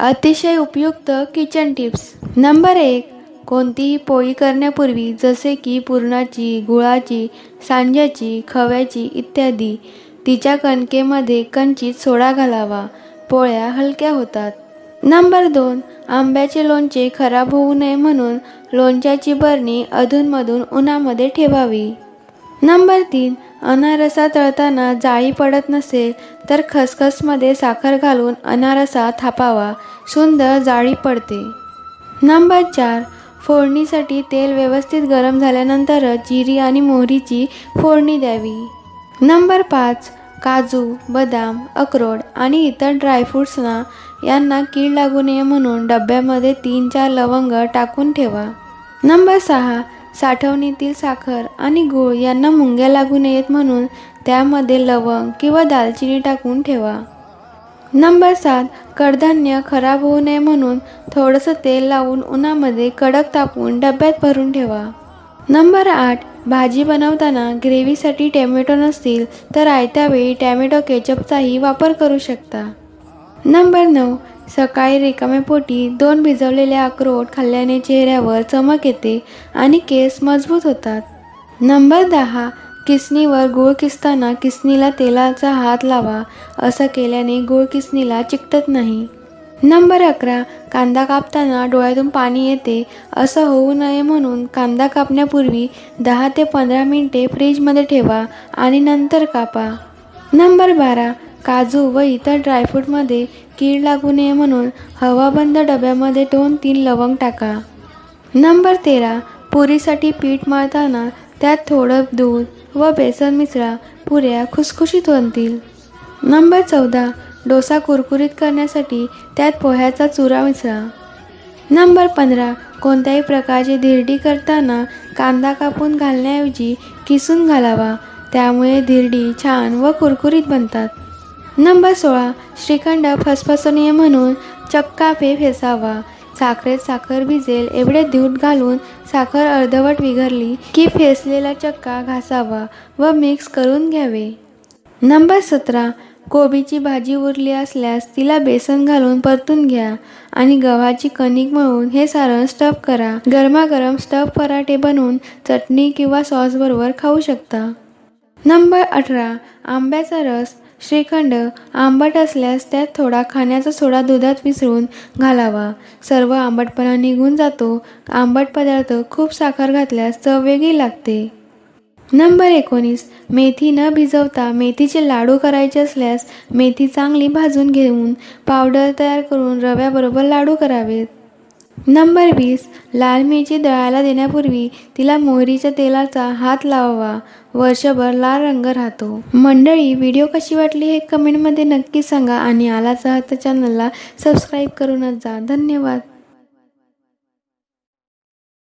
अतिशय उपयुक्त kitchen tips number एक कोणतीही पोळी करण्यापूर्वी जसे की पुरणाची गुळाची सांज्याची खव्याची इत्यादी तिच्या कणकेमध्ये कंचित सोडा घालावा. पोळ्या हलक्या होतात. नंबर दोन आंब्याचे लोणचे खराब होऊ नये म्हणून लोणच्याची बरणी अधूनमधून उन्हामध्ये ठेवावी. नंबर तीन अनारसा तळताना जाळी पडत नसेल तर खसखसमध्ये साखर घालून अनारसा थापावा. सुंदर जाळी पडते. नंबर चार फोडणीसाठी तेल व्यवस्थित गरम झाल्यानंतरच जिरी आणि मोहरीची फोडणी द्यावी. नंबर पाच काजू बदाम अक्रोड आणि इतर ड्रायफ्रूट्सना यांना कीड लागू नये म्हणून डब्यामध्ये तीन चार लवंग टाकून ठेवा. नंबर सहा साठवणीतील साखर आणि गूळ यांना मुंग्या लागू नयेत म्हणून त्यामध्ये लवंग किंवा दालचिनी टाकून ठेवा. नंबर सात कडधान्य खराब होऊ नये म्हणून थोडंसं तेल लावून उन्हामध्ये कडक तापून डब्यात भरून ठेवा. नंबर आठ भाजी बनवताना ग्रेव्हीसाठी टॅमॅटो नसतील तर आयत्यावेळी टॅमॅटो केचपचाही वापर करू शकता. नंबर नऊ सकाळी रिकाम्या पोटी दोन भिजवलेले अक्रोड खाल्ल्याने चेहऱ्यावर चमक येते आणि केस मजबूत होतात. नंबर दहा किसनीवर गूळ किसताना किसनीला तेलाचा हात लावा असं केल्याने गूळ किसनीला चिकटत नाही. नंबर अकरा कांदा कापताना डोळ्यातून पाणी येते असं होऊ नये म्हणून कांदा कापण्यापूर्वी दहा ते पंधरा मिनिटे फ्रीजमध्ये ठेवा आणि नंतर कापा. नंबर बारा काजू व इतर ड्रायफ्रूटमध्ये कीड लागू नये म्हणून हवाबंद डब्यामध्ये दोन तीन लवंग टाका. नंबर तेरा पुरीसाठी पीठ मळताना त्यात थोडं दूध व बेसन मिसळा पुऱ्या खुसखुशीत बनतील नंबर चौदा डोसा कुरकुरीत करण्यासाठी त्यात पोह्याचा चुरा मिसळा. नंबर पंधरा कोणत्याही प्रकारची धिरडी करताना कांदा कापून घालण्याऐवजी किसून घालावा. त्यामुळे धिरडी छान व कुरकुरीत बनतात. नंबर सोळा श्रीखंड फसफसू म्हणून चक्काफे फेसावा. साखरेत साखर भिजेल एवढे दूध घालून साखर अर्धवट विघरली की फेसलेला चक्का घासावा व मिक्स करून घ्यावे. नंबर सतरा कोबीची भाजी उरली असल्यास तिला बेसन घालून परतून घ्या आणि गव्हाची कणिक मळून हे सारण स्टफ करा. गरमागरम स्टफ पराठे बनवून चटणी किंवा सॉसबरोबर खाऊ शकता. नंबर अठरा आंब्याचा रस श्रीखंड आंबट असल्यास त्यात थोडा खाण्याचा सोडा दुधात मिसळून घालावा. सर्व आंबटपणा निघून जातो. आंबट पदार्थ खूप साखर घातल्यास चव वेगळी लागते. नंबर एकोणीस. मेथी न भिजवता मेथीचे लाडू करायचे असल्यास मेथी चांगली भाजून घेऊन पावडर तयार करून रव्याबरोबर लाडू करावेत. नंबर वीस लाल मिरची दळायला देण्यापूर्वी तिला मोहरीच्या तेलाचा हात लावावा. वर्षभर लाल रंग राहतो. मंडळी व्हिडिओ कशी वाटली हे कमेंटमध्ये नक्की सांगा आणि आला आहात तर चॅनलला सबस्क्राईब करूनच जा. धन्यवाद.